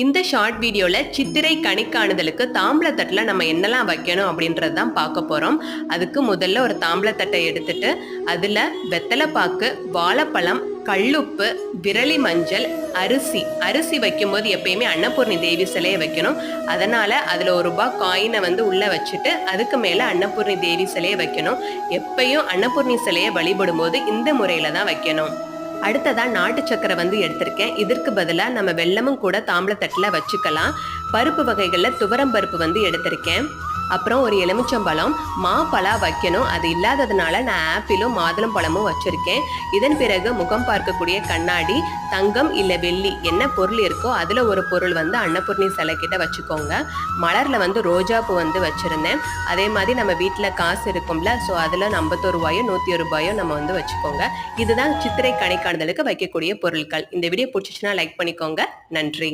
இந்த ஷார்ட் வீடியோவில் சித்திரை கணிக்காணுதலுக்கு தாம்பளத்தட்டில் நம்ம என்னெல்லாம் வைக்கணும் அப்படின்றது தான் பார்க்க போகிறோம் அதுக்கு முதல்ல ஒரு தாம்பளத்தட்டை எடுத்துட்டு அதில் வெத்தலைப்பாக்கு வாழைப்பழம் கல்லுப்பு விரலி மஞ்சள் அரிசி. அரிசி வைக்கும்போது எப்பயுமே அன்னபூர்ணி தேவி சிலையை வைக்கணும். அதனால் அதில் ஒரு ரூபா காயினை வந்து உள்ளே வச்சுட்டு அதுக்கு மேலே அன்னபூர்ணி தேவி சிலையை வைக்கணும். எப்பயும் அன்னபூர்ணி சிலையை வழிபடும் போது இந்த முறையில் தான் வைக்கணும். அடுத்ததா நாட்டு சக்கரை வந்து எடுத்திருக்கேன். இதற்கு பதிலாக நம்ம வெள்ளமும் கூட தாம்பளத்தட்டில் வச்சுக்கலாம். பருப்பு வகைகளில் துவரம் பருப்பு வந்து எடுத்திருக்கேன். அப்புறம் ஒரு எலுமிச்சம்பழம் மாப்பழம் வைக்கணும். அது இல்லாததுனால நான் ஆப்பிளும் மாதுளம் பழமும் வச்சுருக்கேன். இதன் பிறகு முகம் பார்க்கக்கூடிய கண்ணாடி தங்கம் இல்லை வெள்ளி என்ன பொருள் இருக்கோ அதில் ஒரு பொருள் வந்து அன்னபூர்ணி சிலை கிட்ட வச்சுக்கோங்க. மலரில் வந்து ரோஜாப்பூ வந்து வச்சுருந்தேன். அதே மாதிரி நம்ம வீட்டில் காசு இருக்கும்ல ஸோ அதில் ஐம்பத்தோரு ரூபாயோ நூற்றி ஒரு ரூபாயோ நம்ம வந்து வச்சுக்கோங்க. இதுதான் சித்திரை கணக்காணுதலுக்கு வைக்கக்கூடிய பொருட்கள். இந்த வீடியோ பிடிச்சிச்சுன்னா லைக் பண்ணிக்கோங்க. நன்றி.